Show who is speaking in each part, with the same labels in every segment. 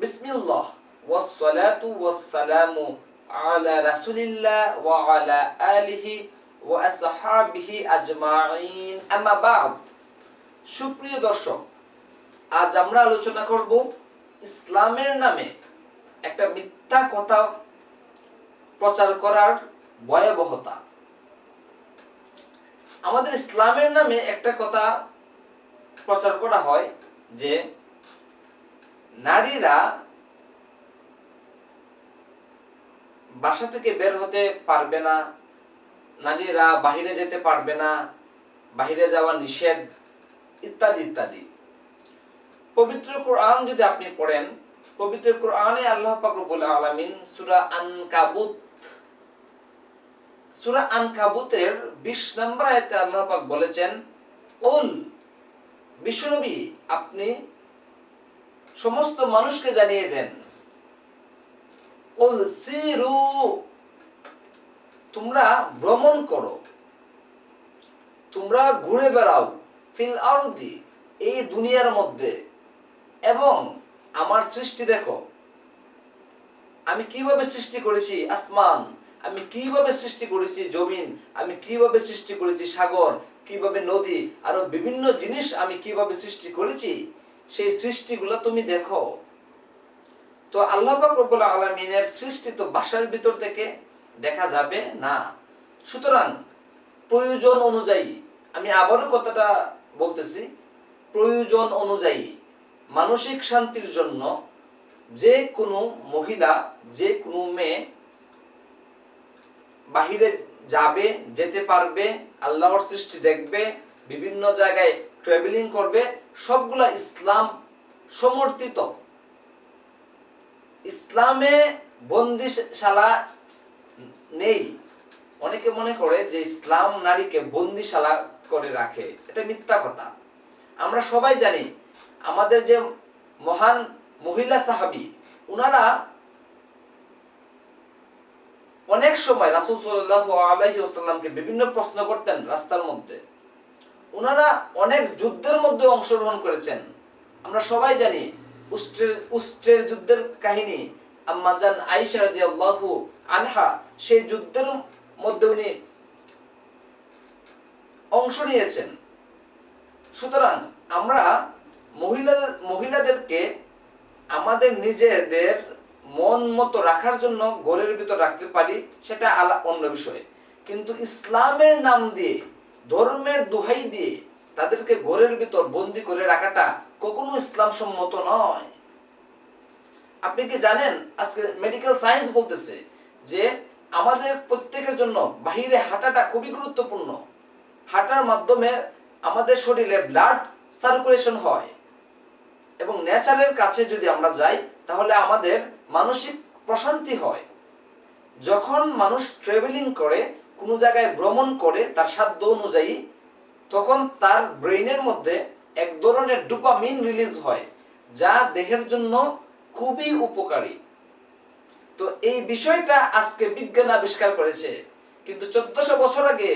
Speaker 1: বিসমিল্লাহ, ওয়াসসালাতু ওয়াসসালামু আলা রাসূলিল্লাহ ওয়া আলা আলিহি ওয়া আসহাবিহি আজমাইন। আম্মা বাদ। সুপ্রিয় দর্শক, আজ আমরা আলোচনা করব ইসলামের নামে একটা মিথ্যা কথা প্রচার করার ভয়াবহতা। আমাদের ইসলামের নামে একটা কথা প্রচার করা হয় যে নারীরা বাসা থেকে বের হতে পারবে না, নারীরা বাহিরে যেতে পারবে না, বাহিরে যাওয়া নিষেধ, ইত্যাদি ইত্যাদি। পবিত্র কোরআন যদি আপনি পড়েন, পবিত্র কোরআনে আল্লাহ পাক রব্বুল আলামিন সূরা আনকাবুত, সূরা আনকাবুতের 20 নম্বর আয়াতে আল্লাহ পাক বলেছেন, উল, বিশ্বনবী, আপনি সমস্ত মানুষকে জানিয়ে দেন। তোমরা ভ্রমণ করো। তোমরা ঘুরে বেড়াও ফিল আরদি, এই দুনিয়ার মধ্যে। এবং আমার সৃষ্টি দেখো। আমি কীভাবে সৃষ্টি করেছি আসমান? আমি কীভাবে সৃষ্টি করেছি জমিন? আমি কীভাবে সৃষ্টি করেছি সাগর? কীভাবে নদী? আরও বিভিন্ন জিনিস আমি কীভাবে সৃষ্টি করেছি? সেই সৃষ্টিগুলো তুমি দেখো। তো আল্লাহ রব্বুল আলামিনের সৃষ্টি তো বাসার ভিতর থেকে দেখা যাবে না। সুতরাং প্রয়োজন অনুযায়ী, আমি আবারও কথাটা বলতেছি, প্রয়োজন অনুযায়ী মানসিক শান্তির জন্য যে কোনো মহিলা, যে কোনো মেয়ে বাহিরে যাবে, যেতে পারবে, আল্লাহর সৃষ্টি দেখবে, বিভিন্ন জায়গায় ট্রাভেলিং করবে, সবগুলা ইসলাম সমর্থিত। ইসলামে বন্দিশালা নেই। অনেকে মনে করে যে ইসলাম নারীকে বন্দিশালা করে রাখে। এটা মিথ্যা কথা। আমরা সবাই জানি, আমাদের যে মহান মহিলা সাহাবি, উনারা অনেক সময় রাসুল সাল্লাহ আলহি আসাল্লামকে বিভিন্ন প্রশ্ন করতেন রাস্তার মধ্যে। ওনারা অনেক যুদ্ধের মধ্যে অংশগ্রহণ করেছেন। আমরা সবাই জানি উস্ট্রের উস্ট্রের যুদ্ধের কাহিনী আম্মাজান আইসা আনহা, সেই যুদ্ধের মধ্যে উনি অংশ নিয়েছেন। সুতরাং আমরা মহিলা মহিলাদেরকে আমাদের নিজেদের মন মতো রাখার জন্য ঘরের ভিতর রাখতে পারি, সেটা আলা অন্য বিষয়। কিন্তু ইসলামের নাম দিয়ে ধর্মের দোহাই দিয়ে তাদেরকে ঘরের ভিতর বন্দি করে রাখাটা কখনো ইসলাম সম্মত নয়। আপনি কি জানেন, আজকে মেডিকেল সায়েন্স বলতেছে যে আমাদের প্রত্যেকের জন্য বাহিরে হাঁটাটা খুবই গুরুত্বপূর্ণ। হাঁটার মাধ্যমে আমাদের শরীরে ব্লাড সার্কুলেশন হয় এবং নেচারের কাছে যদি আমরা যাই, তাহলে আমাদের মানসিক প্রশান্তি হয়। যখন মানুষ ট্রাভেলিং করে কোনো জায়গায় ভ্রমণ করে তার সাধ্য অনুযায়ী, তখন তার ব্রেইনের মধ্যে এক ধরনের ডোপামিন রিলিজ হয়, যা দেহের জন্য খুবই উপকারী। তো এই বিষয়টা আজকে বিজ্ঞান আবিষ্কার করেছে। কিন্তু চোদ্দশো বছর আগে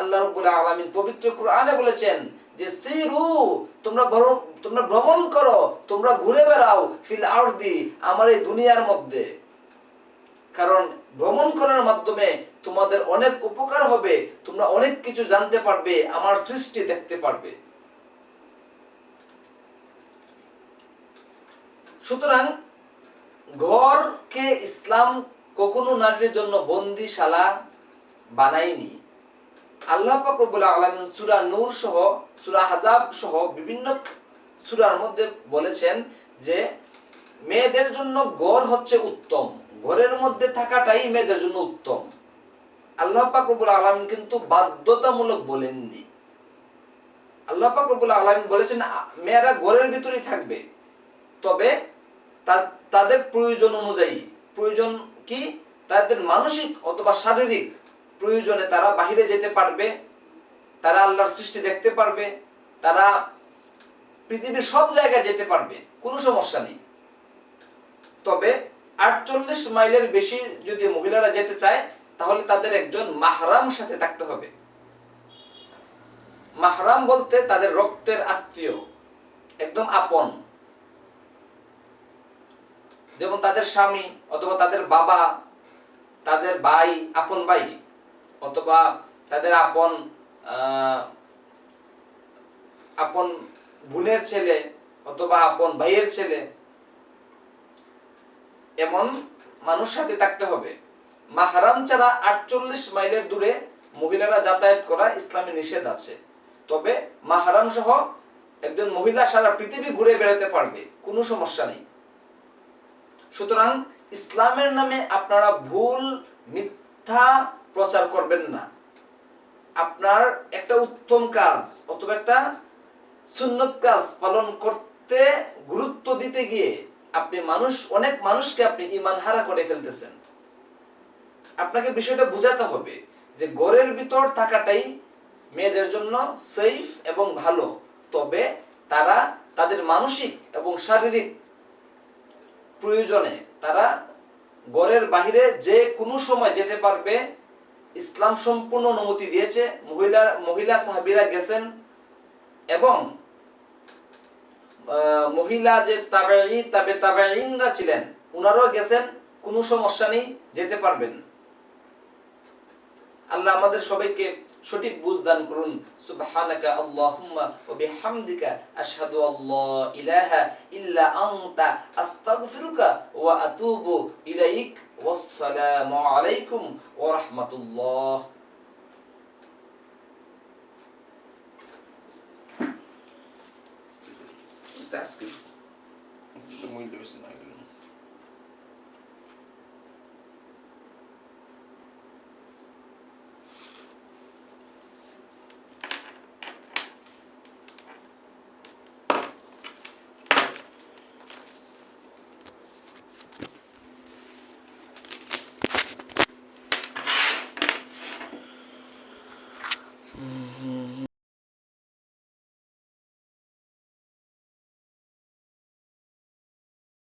Speaker 1: আল্লাহ রব্বুল আলমিন পবিত্র কোরআনে বলেছেন যে, সিরু, তোমরা তোমরা ভ্রমণ করো, তোমরা ঘুরে বেড়াও ফিল আউট দি আমার এই দুনিয়ার মধ্যে। কারণ ভ্রমণ করার মাধ্যমে তোমাদের অনেক উপকার হবে, তোমরা অনেক কিছু জানতে পারবে, আমার সৃষ্টি দেখতে পারবে। সুতরাং ঘরকে ইসলাম কখনো নারীর জন্য বন্দিশালা বানায়নি। আল্লাহ পাক রব্বুল আলামিন সূরা নূর সহ, সূরা হাজাব সহ বিভিন্ন সূরার মধ্যে বলেছেন যে, মেয়েদের জন্য ঘর হচ্ছে উত্তম। ঘরের মধ্যে থাকাটাই মেয়েদের জন্য উত্তম। আল্লাহ পাক রব্বুল আলামিন কিন্তু বাধ্যতামূলক বলেননি। আল্লাহ পাক রব্বুল আলামিন বলেছেন, মেয়েরা ঘরের ভিতরেই থাকবে। তবে তাদের প্রয়োজন অনুযায়ী, প্রয়োজন কি? তাদের মানসিক অথবা শারীরিক প্রয়োজনে তারা বাহিরে যেতে পারবে, তারা আল্লাহর সৃষ্টি দেখতে পারবে, তারা পৃথিবীর সব জায়গায় যেতে পারবে, কোনো সমস্যা নেই। তবে আটচল্লিশ মাইলের বেশি যদি মহিলারা যেতে চায়, তাহলে তাদের একজন মাহরাম সাথে থাকতে হবে। মাহরাম বলতে তাদের রক্তের আত্মীয়, একদম আপন। যেমন তাদের স্বামী অথবা তাদের বাবা, তাদের ভাই, আপন ভাই, অথবা তাদের আপন আপন বোনের ছেলে অথবা আপন ভাইয়ের ছেলে এমন মানুষ সাথে থাকতে হবে। মাহারাম ছাড়া আটচল্লিশ মাইলের দূরে মহিলারা যাতায়াত করা ইসলামে নিষেধ আছে। তবে মাহারাম সহ একজন মহিলা সারা পৃথিবী ঘুরে বেড়াতে পারবে, কোনো সমস্যা নেই। সুতরাং ইসলামের নামে আপনারা ভুল, মিথ্যা প্রচার করবেন না। আপনার একটা উত্তম কাজ অথবা একটা সুন্নত কাজ পালন করতে গুরুত্ব দিতে গিয়ে আপনি মানুষ, অনেক মানুষকে আপনি ইমান হারা করে ফেলতেছেন। আপনাকে বিষয়টা বোঝাতে হবে যে ঘরের ভিতর থাকাটাই মেয়েদের জন্য সেফ এবং ভালো। তবে তারা তাদের মানসিক এবং শারীরিক প্রয়োজনে তারা ঘরের বাহিরে যে কোনো সময় যেতে পারবে। ইসলাম সম্পূর্ণ অনুমতি দিয়েছে। মহিলা মহিলা সাহাবিরা গেছেন এবং মহিলা যে তাবে তাবেঈনরা ছিলেন গেছেন, কোনো সমস্যা নেই, যেতে পারবেন। আল্লাহ আমাদের সবাইকে সঠিক বুঝ দান করুন। সুবহানাকা আল্লাহুম্মা ওয়া বিহামদিকা আশহাদু আল্লা ইলাহা ইল্লা আনতা আস্তাগফিরুকা ওয়া আতুবু ইলাইক। ওয়াসসালামু আলাইকুম ওয়া রাহমাতুল্লাহ। আজকে মূল্য বেশি না Mm-hmm.